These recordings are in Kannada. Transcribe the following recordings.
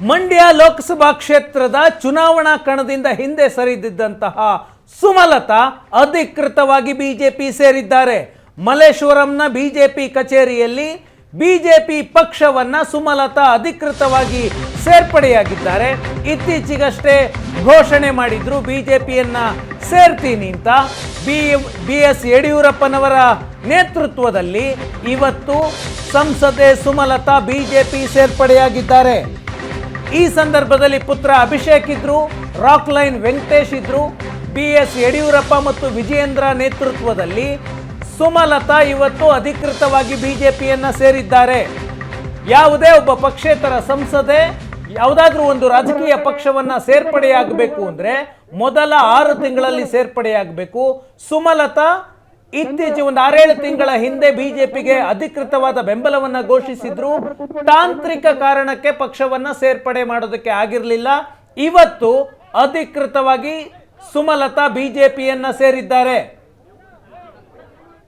ಮಂಡ್ಯ ಲೋಕಸಭಾ ಕ್ಷೇತ್ರದ ಚುನಾವಣಾ ಕಣದಿಂದ ಹಿಂದೆ ಸರಿದಿದ್ದಂತಹ ಸುಮಲತಾ ಅಧಿಕೃತವಾಗಿ ಬಿಜೆಪಿ ಸೇರಿದ್ದಾರೆ. ಮಲ್ಲೇಶ್ವರಂನ ಬಿಜೆಪಿ ಕಚೇರಿಯಲ್ಲಿ ಬಿಜೆಪಿ ಪಕ್ಷವನ್ನ ಸುಮಲತಾ ಅಧಿಕೃತವಾಗಿ ಸೇರ್ಪಡೆಯಾಗಿದ್ದಾರೆ. ಇತ್ತೀಚೆಗಷ್ಟೇ ಘೋಷಣೆ ಮಾಡಿದ್ರು ಬಿಜೆಪಿಯನ್ನ ಸೇರ್ತೀನಿ ಅಂತ. ಬಿ ಬಿ ಎಸ್ ಯಡಿಯೂರಪ್ಪನವರ ನೇತೃತ್ವದಲ್ಲಿ ಇವತ್ತು ಸಂಸದೆ ಸುಮಲತಾ ಬಿಜೆಪಿ ಸೇರ್ಪಡೆಯಾಗಿದ್ದಾರೆ. ಈ ಸಂದರ್ಭದಲ್ಲಿ ಪುತ್ರ ಅಭಿಷೇಕ್ ಇದ್ರು, ರಾಕ್ ಲೈನ್ ವೆಂಕಟೇಶ್ ಇದ್ರು, ಬಿ ಎಸ್ ಯಡಿಯೂರಪ್ಪ ಮತ್ತು ವಿಜಯೇಂದ್ರ ನೇತೃತ್ವದಲ್ಲಿ ಸುಮಲತಾ ಇವತ್ತು ಅಧಿಕೃತವಾಗಿ ಬಿಜೆಪಿಯನ್ನ ಸೇರಿದ್ದಾರೆ. ಯಾವುದೇ ಒಬ್ಬ ಪಕ್ಷೇತರ ಸಂಸದೆ ಯಾವುದಾದ್ರೂ ಒಂದು ರಾಜಕೀಯ ಪಕ್ಷವನ್ನ ಸೇರ್ಪಡೆಯಾಗಬೇಕು ಅಂದ್ರೆ ಮೊದಲ ಆರು ತಿಂಗಳಲ್ಲಿ ಸೇರ್ಪಡೆಯಾಗಬೇಕು. ಸುಮಲತಾ ಇತ್ತೀಚೆಗೆ ಒಂದು ಆರೇಳು ತಿಂಗಳ ಹಿಂದೆ ಬಿಜೆಪಿಗೆ ಅಧಿಕೃತವಾದ ಬೆಂಬಲವನ್ನ ಘೋಷಿಸಿದ್ರು. ತಾಂತ್ರಿಕ ಕಾರಣಕ್ಕೆ ಪಕ್ಷವನ್ನ ಸೇರ್ಪಡೆ ಮಾಡೋದಕ್ಕೆ ಆಗಿರಲಿಲ್ಲ. ಇವತ್ತು ಅಧಿಕೃತವಾಗಿ ಸುಮಲತಾ ಬಿಜೆಪಿಯನ್ನ ಸೇರಿದ್ದಾರೆ.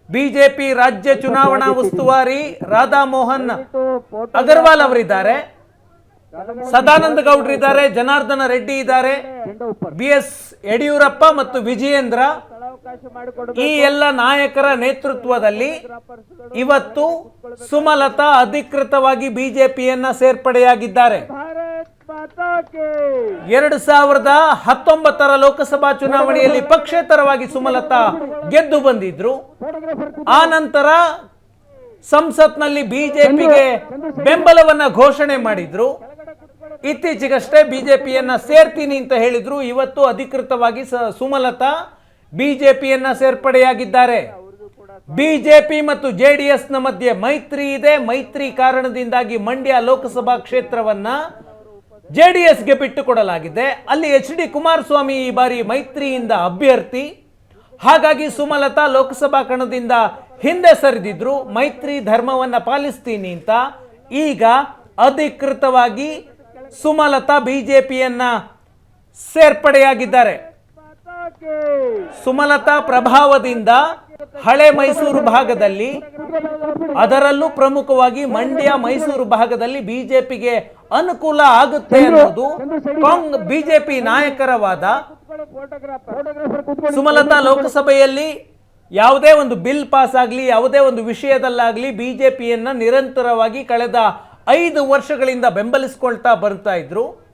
ಬಿಜೆಪಿ ರಾಜ್ಯ ಚುನಾವಣಾ ಉಸ್ತುವಾರಿ ರಾಧಾಮೋಹನ್ ಅಗರ್ವಾಲ್ ಅವರಿದ್ದಾರೆ. ಸದಾನಂದ ಗೌಡ್ರಿದ್ದಾರೆ, ಜನಾರ್ದನ ರೆಡ್ಡಿ ಇದ್ದಾರೆ. ಬಿ ಎಸ್ ಯಡಿಯೂರಪ್ಪ ಮತ್ತು ವಿಜಯೇಂದ್ರ ಈ ಎಲ್ಲ ನಾಯಕರ ನೇತೃತ್ವದಲ್ಲಿ ಇವತ್ತು ಸುಮಲತಾ ಅಧಿಕೃತವಾಗಿ ಬಿಜೆಪಿಯನ್ನ ಸೇರ್ಪಡೆಯಾಗಿದ್ದಾರೆ. ಎರಡು ಸಾವಿರದ ಹತ್ತೊಂಬತ್ತರ ಲೋಕಸಭಾ ಚುನಾವಣೆಯಲ್ಲಿ ಪಕ್ಷೇತರವಾಗಿ ಸುಮಲತಾ ಗೆದ್ದು ಬಂದಿದ್ರು. ಆ ನಂತರ ಸಂಸತ್ನಲ್ಲಿ ಬಿಜೆಪಿಗೆ ಬೆಂಬಲವನ್ನ ಘೋಷಣೆ ಮಾಡಿದ್ರು. ಇತ್ತೀಚೆಗಷ್ಟೇ ಬಿಜೆಪಿಯನ್ನ ಸೇರ್ತೀನಿ ಅಂತ ಹೇಳಿದ್ರು. ಇವತ್ತು ಅಧಿಕೃತವಾಗಿ ಸುಮಲತಾ ಬಿಜೆಪಿಯನ್ನ ಸೇರ್ಪಡೆಯಾಗಿದ್ದಾರೆ. ಬಿಜೆಪಿ ಮತ್ತು ಜೆ ಡಿ ಎಸ್ನ ಮಧ್ಯೆ ಮೈತ್ರಿ ಇದೆ. ಮೈತ್ರಿ ಕಾರಣದಿಂದಾಗಿ ಮಂಡ್ಯ ಲೋಕಸಭಾ ಕ್ಷೇತ್ರವನ್ನ ಎಸ್ಗೆ ಬಿಟ್ಟುಕೊಡಲಾಗಿದೆ. ಅಲ್ಲಿ ಎಚ್ ಡಿ ಕುಮಾರಸ್ವಾಮಿ ಈ ಬಾರಿ ಮೈತ್ರಿಯಿಂದ ಅಭ್ಯರ್ಥಿ. ಹಾಗಾಗಿ ಸುಮಲತಾ ಲೋಕಸಭಾ ಕಣದಿಂದ ಹಿಂದೆ ಸರಿದಿದ್ರು. ಮೈತ್ರಿ ಧರ್ಮವನ್ನ ಪಾಲಿಸ್ತೀನಿ ಅಂತ. ಈಗ ಅಧಿಕೃತವಾಗಿ ಸುಮಲತಾ ಬಿಜೆಪಿಯನ್ನ ಸೇರ್ಪಡೆಯಾಗಿದ್ದಾರೆ. ಸುಮಲತಾ ಪ್ರಭಾವದಿಂದ ಹಳೆ ಮೈಸೂರು ಭಾಗದಲ್ಲಿ ಅದರಲ್ಲೂ ಪ್ರಮುಖವಾಗಿ ಮಂಡ್ಯ ಮೈಸೂರು ಭಾಗದಲ್ಲಿ ಬಿಜೆಪಿಗೆ ಅನುಕೂಲ ಆಗುತ್ತೆ ಅನ್ನೋದು ಕಾಂಗ್ ಬಿಜೆಪಿ ನಾಯಕರ ವಾದ ಸುಮಲತಾ ಲೋಕಸಭೆಯಲ್ಲಿ ಯಾವುದೇ ಒಂದು ಬಿಲ್ ಪಾಸ್ ಆಗಲಿ ಯಾವುದೇ ಒಂದು ವಿಷಯದಲ್ಲಾಗಲಿ ಬಿಜೆಪಿಯನ್ನ ನಿರಂತರವಾಗಿ ಕಳೆದ ಐದು ವರ್ಷಗಳಿಂದ ಬೆಂಬಲಿಸ್ಕೊಳ್ತಾ ಬರ್ತಾ ಇದ್ರು.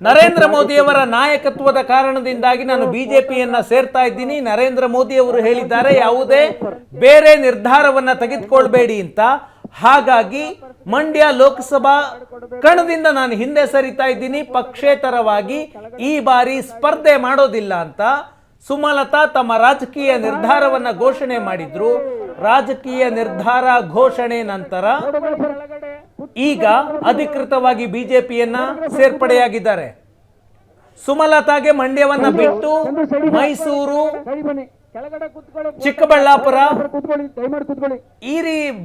ನರೇಂದ್ರ ಮೋದಿಯವರ ನಾಯಕತ್ವದ ಕಾರಣದಿಂದಾಗಿ ನಾನು ಬಿಜೆಪಿಯನ್ನ ಸೇರ್ತಾ ಇದ್ದೀನಿ. ನರೇಂದ್ರ ಮೋದಿ ಅವರು ಹೇಳಿದ್ದಾರೆ, ಯಾವುದೇ ಬೇರೆ ನಿರ್ಧಾರವನ್ನ ತೆಗೆದುಕೊಳ್ಬೇಡಿ ಅಂತ. ಹಾಗಾಗಿ ಮಂಡ್ಯ ಲೋಕಸಭಾ ಕಣದಿಂದ ನಾನು ಹಿಂದೆ ಸರಿತಾ ಇದ್ದೀನಿ. ಪಕ್ಷೇತರವಾಗಿ ಈ ಬಾರಿ ಸ್ಪರ್ಧೆ ಮಾಡೋದಿಲ್ಲ ಅಂತ ಸುಮಲತಾ ತಮ್ಮ ರಾಜಕೀಯ ನಿರ್ಧಾರವನ್ನ ಘೋಷಣೆ ಮಾಡಿದ್ರು. ರಾಜಕೀಯ ನಿರ್ಧಾರ ಘೋಷಣೆ ನಂತರ ಈಗ ಅಧಿಕೃತವಾಗಿ ಬಿಜೆಪಿಯನ್ನ ಸೇರ್ಪಡೆಯಾಗಿದ್ದಾರೆ. ಸುಮಲತಾಗೆ ಮಂಡ್ಯವನ್ನ ಬಿಟ್ಟು ಮೈಸೂರು, ಚಿಕ್ಕಬಳ್ಳಾಪುರ ಈ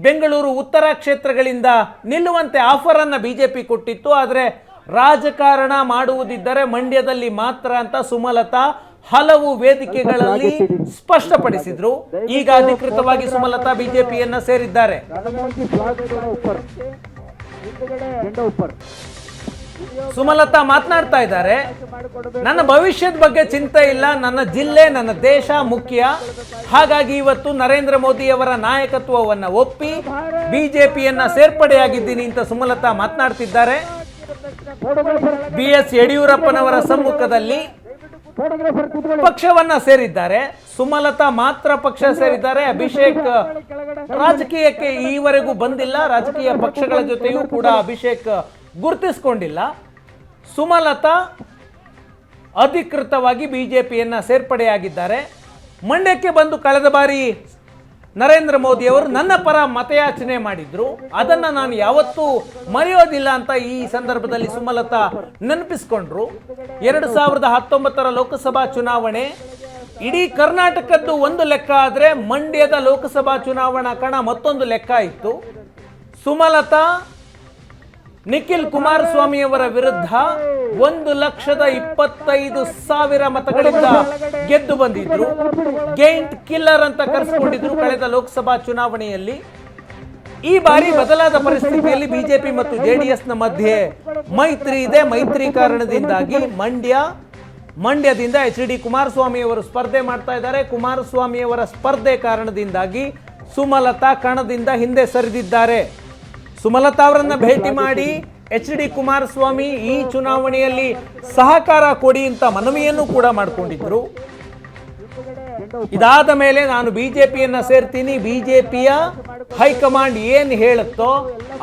ಬೆಂಗಳೂರು ಉತ್ತರ ಕ್ಷೇತ್ರಗಳಿಂದ ನಿಲ್ಲುವಂತೆ ಆಫರ್ ಅನ್ನ ಬಿಜೆಪಿ ಕೊಟ್ಟಿತ್ತು. ಆದರೆ ರಾಜಕಾರಣ ಮಾಡುವುದಿದ್ದರೆ ಮಂಡ್ಯದಲ್ಲಿ ಮಾತ್ರ ಅಂತ ಸುಮಲತಾ ಹಲವು ವೇದಿಕೆಗಳಲ್ಲಿ ಸ್ಪಷ್ಟಪಡಿಸಿದ್ರು. ಈಗ ಅಧಿಕೃತವಾಗಿ ಸುಮಲತಾ ಬಿಜೆಪಿಯನ್ನ ಸೇರಿದ್ದಾರೆ. ಸುಮಲತಾ ಮಾತನಾಡ್ತಾ ಇದ್ದಾರೆ. ನನ್ನ ಭವಿಷ್ಯದ ಬಗ್ಗೆ ಚಿಂತೆ ಇಲ್ಲ. ನನ್ನ ಜಿಲ್ಲೆ ನನ್ನ ದೇಶ ಮುಖ್ಯ. ಹಾಗಾಗಿ ಇವತ್ತು ನರೇಂದ್ರ ಮೋದಿಯವರ ನಾಯಕತ್ವವನ್ನು ಒಪ್ಪಿ ಬಿಜೆಪಿಯನ್ನ ಸೇರ್ಪಡೆಯಾಗಿದ್ದೀನಿ ಅಂತ ಸುಮಲತಾ ಮಾತನಾಡ್ತಿದ್ದಾರೆ. ಬಿ ಎಸ್ ಯಡಿಯೂರಪ್ಪನವರ ಸಮ್ಮುಖದಲ್ಲಿ ಪಕ್ಷವನ್ನ ಸೇರಿದ್ದಾರೆ ಸುಮಲತಾ ಮಾತ್ರ ಪಕ್ಷ ಸೇರಿದ್ದಾರೆ ಅಭಿಷೇಕ್ ರಾಜಕೀಯಕ್ಕೆ ಈವರೆಗೂ ಬಂದಿಲ್ಲ ರಾಜಕೀಯ ಪಕ್ಷಗಳ ಜೊತೆಯೂ ಕೂಡ ಅಭಿಷೇಕ್ ಗುರುತಿಸಿಕೊಂಡಿಲ್ಲ. ಸುಮಲತಾ ಅಧಿಕೃತವಾಗಿ ಬಿಜೆಪಿಯನ್ನ ಸೇರ್ಪಡೆಯಾಗಿದ್ದಾರೆ. ಮಂಡ್ಯಕ್ಕೆ ಬಂದು ಕಳೆದ ಬಾರಿ ನರೇಂದ್ರ ಮೋದಿ ಅವರು ನನ್ನ ಪರ ಮತಯಾಚನೆ ಮಾಡಿದ್ರು. ಅದನ್ನ ನಾನು ಯಾವತ್ತೂ ಮರೆಯೋದಿಲ್ಲ ಅಂತ ಈ ಸಂದರ್ಭದಲ್ಲಿ ಸುಮಲತಾ ನೆನಪಿಸ್ಕೊಂಡ್ರು. ಎರಡು ಸಾವಿರದ ಹತ್ತೊಂಬತ್ತರ ಲೋಕಸಭಾ ಚುನಾವಣೆ, ಇಡೀ ಕರ್ನಾಟಕದ್ದು ಒಂದು ಲೆಕ್ಕ ಆದರೆ ಮಂಡ್ಯದ ಲೋಕಸಭಾ ಚುನಾವಣಾ ಕಣ ಮತ್ತೊಂದು ಲೆಕ್ಕ ಇತ್ತು. ಸುಮಲತಾ ನಿಖಿಲ್ ಕುಮಾರಸ್ವಾಮಿಯವರ ವಿರುದ್ಧ ಒಂದು ಲಕ್ಷದ ಇಪ್ಪತ್ತೈದು ಸಾವಿರ ಮತಗಳಿಂದ ಗೆದ್ದು ಬಂದಿದ್ರು. ಗೇಂಟ್ ಕಿಲ್ಲರ್ ಅಂತ ಕರೆಸಿಕೊಂಡಿದ್ರು ಕಳೆದ ಲೋಕಸಭಾ ಚುನಾವಣೆಯಲ್ಲಿ. ಈ ಬಾರಿ ಬದಲಾದ ಪರಿಸ್ಥಿತಿಯಲ್ಲಿ ಬಿಜೆಪಿ ಮತ್ತು ಜೆಡಿಎಸ್ನ ಮಧ್ಯೆ ಮೈತ್ರಿ ಇದೆ. ಮೈತ್ರಿ ಕಾರಣದಿಂದಾಗಿ ಮಂಡ್ಯ, ಮಂಡ್ಯದಿಂದ ಎಚ್ ಡಿ ಕುಮಾರಸ್ವಾಮಿಯವರು ಸ್ಪರ್ಧೆ ಮಾಡ್ತಾ ಇದ್ದಾರೆ. ಕುಮಾರಸ್ವಾಮಿಯವರ ಸ್ಪರ್ಧೆ ಕಾರಣದಿಂದಾಗಿ ಸುಮಲತಾ ಕಣದಿಂದ ಹಿಂದೆ ಸರಿದಿದ್ದಾರೆ. ಸುಮಲತಾ ಅವರನ್ನ ಭೇಟಿ ಮಾಡಿ ಎಚ್ ಡಿ ಕುಮಾರಸ್ವಾಮಿ ಈ ಚುನಾವಣೆಯಲ್ಲಿ ಸಹಕಾರ ಕೊಡಿ ಅಂತ ಮನವಿಯನ್ನು ಕೂಡ ಮಾಡಿಕೊಂಡಿದ್ರು. ಇದಾದ ಮೇಲೆ ನಾನು ಬಿಜೆಪಿಯನ್ನ ಸೇರ್ತೀನಿ, ಬಿಜೆಪಿಯ ಹೈಕಮಾಂಡ್ ಏನು ಹೇಳುತ್ತೋ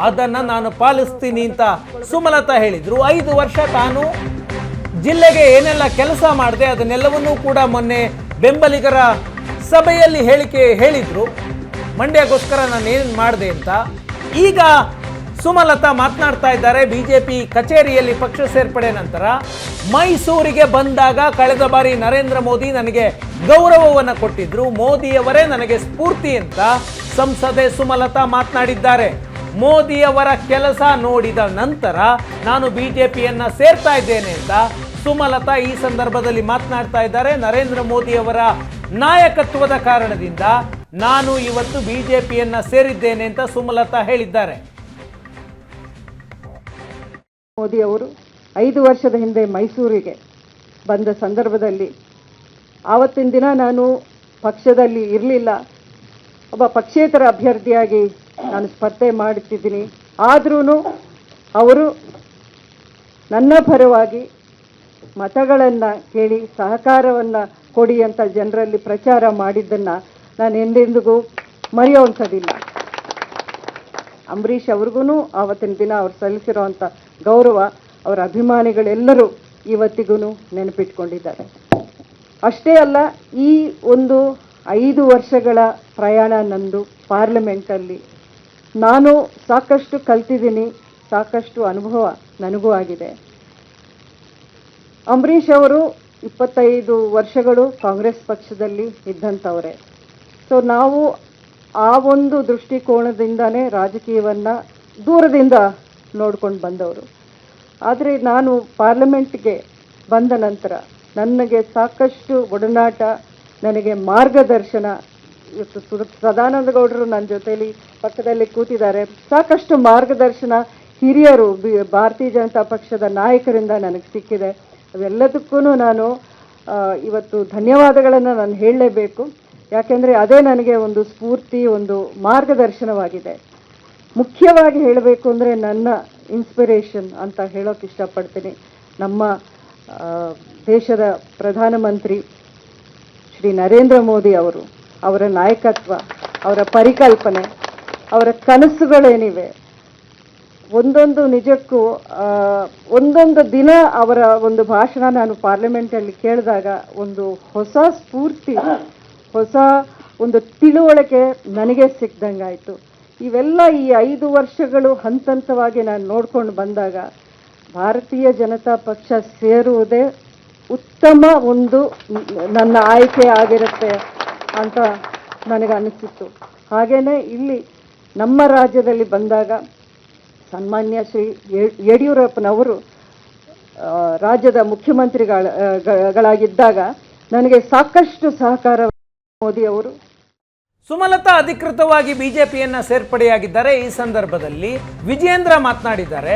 ಅದನ್ನ ನಾನು ಪಾಲಿಸ್ತೀನಿ ಅಂತ ಸುಮಲತಾ ಹೇಳಿದ್ರು. ಐದು ವರ್ಷ ತಾನು ಜಿಲ್ಲೆಗೆ ಏನೆಲ್ಲ ಕೆಲಸ ಮಾಡಿದೆ ಅದನ್ನೆಲ್ಲವನ್ನೂ ಕೂಡ ಮೊನ್ನೆ ಬೆಂಬಲಿಗರ ಸಭೆಯಲ್ಲಿ ಹೇಳಿಕೆ ಹೇಳಿದ್ರು. ಮಂಡ್ಯಗೋಸ್ಕರ ನಾನು ಏನು ಮಾಡಿದೆ ಅಂತ ಈಗ ಸುಮಲತಾ ಮಾತನಾಡ್ತಾ ಇದ್ದಾರೆ. ಬಿಜೆಪಿ ಕಚೇರಿಯಲ್ಲಿ ಪಕ್ಷ ಸೇರ್ಪಡೆ ನಂತರ ಮೈಸೂರಿಗೆ ಬಂದಾಗ ಕಳೆದ ಬಾರಿ ನರೇಂದ್ರ ಮೋದಿ ನನಗೆ ಗೌರವವನ್ನು ಕೊಟ್ಟಿದ್ರು. ಮೋದಿಯವರೇ ನನಗೆ ಸ್ಫೂರ್ತಿ ಅಂತ ಸಂಸದೆ ಸುಮಲತಾ ಮಾತನಾಡಿದ್ದಾರೆ. ಮೋದಿಯವರ ಕೆಲಸ ನೋಡಿದ ನಂತರ ನಾನು ಬಿಜೆಪಿಯನ್ನ ಸೇರ್ತಾ ಇದ್ದೇನೆ ಅಂತ ಸುಮಲತಾ ಈ ಸಂದರ್ಭದಲ್ಲಿ ಮಾತನಾಡ್ತಾ ಇದ್ದಾರೆ. ನರೇಂದ್ರ ಮೋದಿಯವರ ನಾಯಕತ್ವದ ಕಾರಣದಿಂದ ನಾನು ಇವತ್ತು ಬಿಜೆಪಿಯನ್ನ ಸೇರಿದ್ದೇನೆ ಅಂತ ಸುಮಲತಾ ಹೇಳಿದ್ದಾರೆ. ಮೋದಿ ಅವರು ಐದು ವರ್ಷದ ಹಿಂದೆ ಮೈಸೂರಿಗೆ ಬಂದ ಸಂದರ್ಭದಲ್ಲಿ ಆವತ್ತಿನ ದಿನ ನಾನು ಪಕ್ಷದಲ್ಲಿ ಇರಲಿಲ್ಲ. ಒಬ್ಬ ಪಕ್ಷೇತರ ಅಭ್ಯರ್ಥಿಯಾಗಿ ನಾನು ಸ್ಪರ್ಧೆ ಮಾಡುತ್ತಿದ್ದೀನಿ. ಆದ್ರೂ ಅವರು ನನ್ನ ಪರವಾಗಿ ಮತಗಳನ್ನು ಕೇಳಿ ಸಹಕಾರವನ್ನು ಕೊಡಿ ಅಂತ ಜನರಲ್ಲಿ ಪ್ರಚಾರ ಮಾಡಿದ್ದನ್ನು ನಾನು ಎಂದೆಂದಿಗೂ ಮರೆಯುವಂಥದ್ದಿಲ್ಲ. ಅಂಬರೀಷ್ ಅವ್ರಿಗೂ ಆವತ್ತಿನ ದಿನ ಅವ್ರು ಸಲ್ಲಿಸಿರುವಂಥ ಗೌರವ, ಅವರ ಅಭಿಮಾನಿಗಳೆಲ್ಲರೂ ಇವತ್ತಿಗೂ ನೆನಪಿಟ್ಕೊಂಡಿದ್ದಾರೆ. ಅಷ್ಟೇ ಅಲ್ಲ, ಈ ಒಂದು ಐದು ವರ್ಷಗಳ ಪ್ರಯಾಣ ನಂದು ಪಾರ್ಲಿಮೆಂಟಲ್ಲಿ ನಾನು ಸಾಕಷ್ಟು ಕಲ್ತಿದ್ದೀನಿ, ಸಾಕಷ್ಟು ಅನುಭವ ನನಗೂ ಆಗಿದೆ. ಅಂಬರೀಷ್ ಅವರು ಇಪ್ಪತ್ತೈದು ವರ್ಷಗಳು ಕಾಂಗ್ರೆಸ್ ಪಕ್ಷದಲ್ಲಿ ಇದ್ದಂಥವರೇ. ಸೊ ನಾವು ಆ ಒಂದು ದೃಷ್ಟಿಕೋನದಿಂದನೇ ರಾಜಕೀಯವನ್ನು ದೂರದಿಂದ ನೋಡ್ಕೊಂಡು ಬಂದವರು. ಆದರೆ ನಾನು ಪಾರ್ಲಿಮೆಂಟ್ಗೆ ಬಂದ ನಂತರ ನನಗೆ ಸಾಕಷ್ಟು ಒಡನಾಟ, ನನಗೆ ಮಾರ್ಗದರ್ಶನ ಸದಾನಂದ ಗೌಡರು ನನ್ನ ಜೊತೆಯಲ್ಲಿ ಪಕ್ಕದಲ್ಲಿ ಕೂತಿದ್ದಾರೆ. ಸಾಕಷ್ಟು ಮಾರ್ಗದರ್ಶನ ಹಿರಿಯರು ಭಾರತೀಯ ಜನತಾ ಪಕ್ಷದ ನಾಯಕರಿಂದ ನನಗೆ ಸಿಕ್ಕಿದೆ. ಅವೆಲ್ಲದಕ್ಕೂ ನಾನು ಇವತ್ತು ಧನ್ಯವಾದಗಳನ್ನು ನಾನು ಹೇಳಲೇಬೇಕು. ಯಾಕೆಂದರೆ ಅದೇ ನನಗೆ ಒಂದು ಸ್ಫೂರ್ತಿ, ಒಂದು ಮಾರ್ಗದರ್ಶನವಾಗಿದೆ. ಮುಖ್ಯವಾಗಿ ಹೇಳಬೇಕು ಅಂದರೆ ನನ್ನ ಇನ್ಸ್ಪಿರೇಷನ್ ಅಂತ ಹೇಳೋಕೆ ಇಷ್ಟಪಡ್ತೀನಿ. ನಮ್ಮ ದೇಶದ ಪ್ರಧಾನಮಂತ್ರಿ ಶ್ರೀ ನರೇಂದ್ರ ಮೋದಿ ಅವರು, ಅವರ ನಾಯಕತ್ವ, ಅವರ ಪರಿಕಲ್ಪನೆ, ಅವರ ಕನಸುಗಳೇನಿವೆ, ಒಂದೊಂದು ನಿಜಕ್ಕೂ ಒಂದೊಂದು ದಿನ ಅವರ ಒಂದು ಭಾಷಣ ನಾನು ಪಾರ್ಲಿಮೆಂಟಲ್ಲಿ ಕೇಳಿದಾಗ ಒಂದು ಹೊಸ ಸ್ಫೂರ್ತಿ ಹೊಸ ಒಂದು ತಿಳುವಳಿಕೆ ನನಗೆ ಸಿಕ್ದಂಗಾಯಿತು. ಇವೆಲ್ಲ ಈ ಐದು ವರ್ಷಗಳು ಹಂತ ಹಂತವಾಗಿ ನಾನು ನೋಡ್ಕೊಂಡು ಬಂದಾಗ ಭಾರತೀಯ ಜನತಾ ಪಕ್ಷ ಸೇರುವುದೇ ಉತ್ತಮ ಒಂದು ನನ್ನ ಆಯ್ಕೆ ಆಗಿರುತ್ತೆ ಅಂತ ನನಗೆ ಅನಿಸಿತ್ತು. ಹಾಗೇನೆ ಇಲ್ಲಿ ನಮ್ಮ ರಾಜ್ಯದಲ್ಲಿ ಬಂದಾಗ ಸನ್ಮಾನ್ಯ ಶ್ರೀ ಯಡಿಯೂರಪ್ಪನವರು ರಾಜ್ಯದ ಮುಖ್ಯಮಂತ್ರಿಗಳಾಗಿದ್ದಾಗ ನನಗೆ ಸಾಕಷ್ಟು ಸಹಕಾರ ಮೋದಿ ಅವರು ಸುಮಲತಾ ಅಧಿಕೃತವಾಗಿ ಬಿಜೆಪಿಯನ್ನ ಸೇರ್ಪಡೆಯಾಗಿದ್ದಾರೆ. ಈ ಸಂದರ್ಭದಲ್ಲಿ ವಿಜೇಂದ್ರ ಮಾತನಾಡಿದ್ದಾರೆ.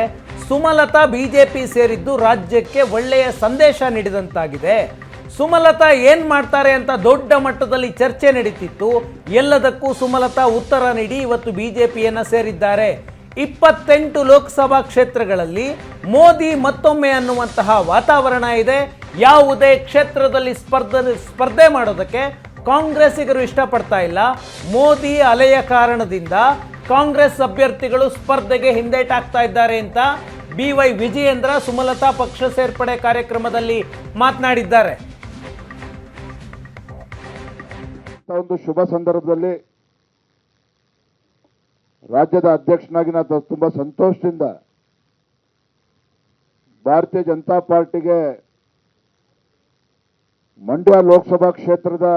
ಸುಮಲತಾ ಬಿಜೆಪಿ ಸೇರಿದ್ದು ರಾಜ್ಯಕ್ಕೆ ಒಳ್ಳೆಯ ಸಂದೇಶ ನೀಡಿದಂತಾಗಿದೆ. ಸುಮಲತಾ ಏನ್ ಮಾಡ್ತಾರೆ ಅಂತ ದೊಡ್ಡ ಮಟ್ಟದಲ್ಲಿ ಚರ್ಚೆ ನಡೀತಿತ್ತು. ಎಲ್ಲದಕ್ಕೂ ಸುಮಲತಾ ಉತ್ತರ ನೀಡಿ ಇವತ್ತು ಬಿಜೆಪಿಯನ್ನ ಸೇರಿದ್ದಾರೆ. ಇಪ್ಪತ್ತೆಂಟು ಲೋಕಸಭಾ ಕ್ಷೇತ್ರಗಳಲ್ಲಿ ಮೋದಿ ಮತ್ತೊಮ್ಮೆ ಅನ್ನುವಂತಹ ವಾತಾವರಣ ಇದೆ. ಯಾವುದೇ ಕ್ಷೇತ್ರದಲ್ಲಿ ಸ್ಪರ್ಧ, ಸ್ಪರ್ಧೆ ಮಾಡೋದಕ್ಕೆ ಕಾಂಗ್ರೆಸ್ಸಿಗರು ಇಷ್ಟಪಡ್ತಾ ಇಲ್ಲ. ಮೋದಿ ಅಲೆಯ ಕಾರಣದಿಂದ ಕಾಂಗ್ರೆಸ್ ಅಭ್ಯರ್ಥಿಗಳು ಸ್ಪರ್ಧೆಗೆ ಹಿಂದೇಟಾಗ್ತಾ ಇದ್ದಾರೆ ಅಂತ ಬಿ ವೈ ವಿಜಯೇಂದ್ರ ಸುಮಲತಾ ಪಕ್ಷ ಸೇರ್ಪಡೆ ಕಾರ್ಯಕ್ರಮದಲ್ಲಿ ಮಾತನಾಡಿದ್ದಾರೆ. ಒಂದು ಶುಭ ಸಂದರ್ಭದಲ್ಲಿ ರಾಜ್ಯದ ಅಧ್ಯಕ್ಷನಾಗಿ ನಾನು ತುಂಬ ಸಂತೋಷದಿಂದ ಭಾರತೀಯ ಜನತಾ ಪಾರ್ಟಿಗೆ ಮಂಡ್ಯ ಲೋಕಸಭಾ ಕ್ಷೇತ್ರದ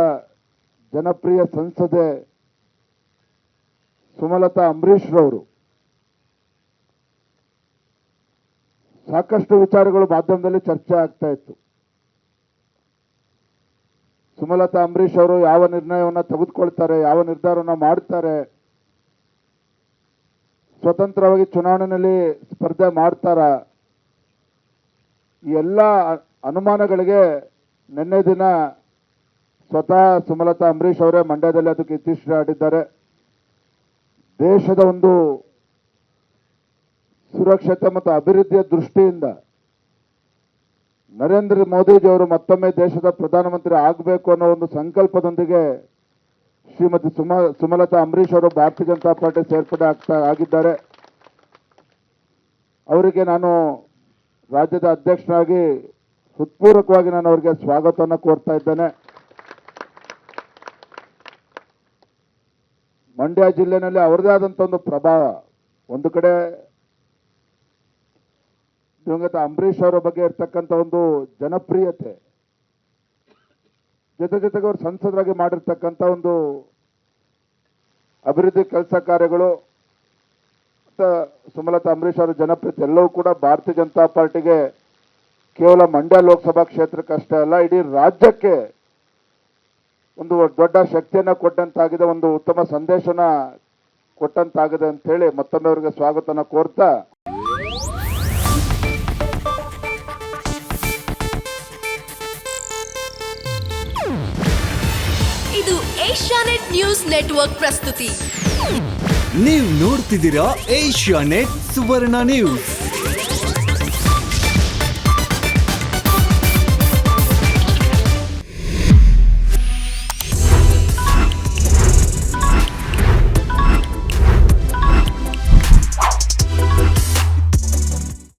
ಜನಪ್ರಿಯ ಸಂಸದೆ ಸುಮಲತಾ ಅಂಬರೀಶ್ರವರು. ಸಾಕಷ್ಟು ವಿಚಾರಗಳು ಮಾಧ್ಯಮದಲ್ಲಿ ಚರ್ಚೆ ಆಗ್ತಾ ಇತ್ತು. ಸುಮಲತಾ ಅಂಬರೀಷ್ ಅವರು ಯಾವ ನಿರ್ಣಯವನ್ನು ತೆಗೆದುಕೊಳ್ತಾರೆ, ಯಾವ ನಿರ್ಧಾರವನ್ನು ಮಾಡ್ತಾರೆ, ಸ್ವತಂತ್ರವಾಗಿ ಚುನಾವಣೆಯಲ್ಲಿ ಸ್ಪರ್ಧೆ ಮಾಡ್ತಾರ, ಈ ಎಲ್ಲ ಅನುಮಾನಗಳಿಗೆ ನಿನ್ನೆ ದಿನ ಸ್ವತಃ ಸುಮಲತಾ ಅಂಬರೀಷ್ ಅವರೇ ಮಂಡ್ಯದಲ್ಲಿ ಅದಕ್ಕೆ ಆಡಿದ್ದಾರೆ. ದೇಶದ ಒಂದು ಸುರಕ್ಷತೆ ಮತ್ತು ಅಭಿವೃದ್ಧಿಯ ದೃಷ್ಟಿಯಿಂದ ನರೇಂದ್ರ ಮೋದಿಜಿಯವರು ಮತ್ತೊಮ್ಮೆ ದೇಶದ ಪ್ರಧಾನಮಂತ್ರಿ ಆಗಬೇಕು ಅನ್ನೋ ಒಂದು ಸಂಕಲ್ಪದೊಂದಿಗೆ ಶ್ರೀಮತಿ ಸುಮ, ಸುಮಲತಾ ಅಂಬರೀಷ್ ಅವರು ಭಾರತೀಯ ಜನತಾ ಪಾರ್ಟಿ ಸೇರ್ಪಡೆ ಆಗ್ತಾ, ಆಗಿದ್ದಾರೆ. ಅವರಿಗೆ ನಾನು ರಾಜ್ಯದ ಅಧ್ಯಕ್ಷನಾಗಿ ಹೃತ್ಪೂರ್ವಕವಾಗಿ ನಾನು ಅವರಿಗೆ ಸ್ವಾಗತವನ್ನು ಕೋರ್ತಾ ಇದ್ದೇನೆ. ಮಂಡ್ಯ ಜಿಲ್ಲೆನಲ್ಲಿ ಅವರದೇ ಆದಂಥ ಒಂದು ಪ್ರಭಾವ. ಒಂದು ಕಡೆ ದಿವಂಗತ ಅಂಬರೀಷ್ ಅವರ ಬಗ್ಗೆ ಇರ್ತಕ್ಕಂಥ ಒಂದು ಜನಪ್ರಿಯತೆ, ಜೊತೆ ಜೊತೆಗೆ ಅವರು ಸಂಸದರಾಗಿ ಮಾಡಿರ್ತಕ್ಕಂಥ ಒಂದು ಅಭಿವೃದ್ಧಿ ಕೆಲಸ ಕಾರ್ಯಗಳು ಸುಮಲತಾ ಅಂಬರೀಷ್ ಅವರ ಜನಪ್ರಿಯತೆ ಎಲ್ಲವೂ ಕೂಡ ಭಾರತೀಯ ಜನತಾ ಪಾರ್ಟಿಗೆ ಕೇವಲ ಮಂಡ್ಯ ಲೋಕಸಭಾ ಕ್ಷೇತ್ರಕ್ಕಷ್ಟೇ ಅಲ್ಲ, ಇಡೀ ರಾಜ್ಯಕ್ಕೆ ಒಂದು ದೊಡ್ಡ ಶಕ್ತಿಯನ್ನು ಕೊಟ್ಟಂತಾಗಿದೆ ಒಂದು ಉತ್ತಮ ಸಂದೇಶನ ಕೊಟ್ಟಂತಾಗಿದೆ ಅಂತ ಹೇಳಿ ಮತ್ತೊಮ್ಮೆ ಅವರಿಗೆ ಸ್ವಾಗತನ ಕೋರ್ತಾ. ಇದು ಏಷ್ಯಾನೆಟ್ ನ್ಯೂಸ್ ನೆಟ್ವರ್ಕ್ ಪ್ರಸ್ತುತಿ. ನೀವು ನೋಡ್ತಿದ್ದೀರಾ ಏಷ್ಯಾ ನೆಟ್ ಸುವರ್ಣ ನ್ಯೂಸ್.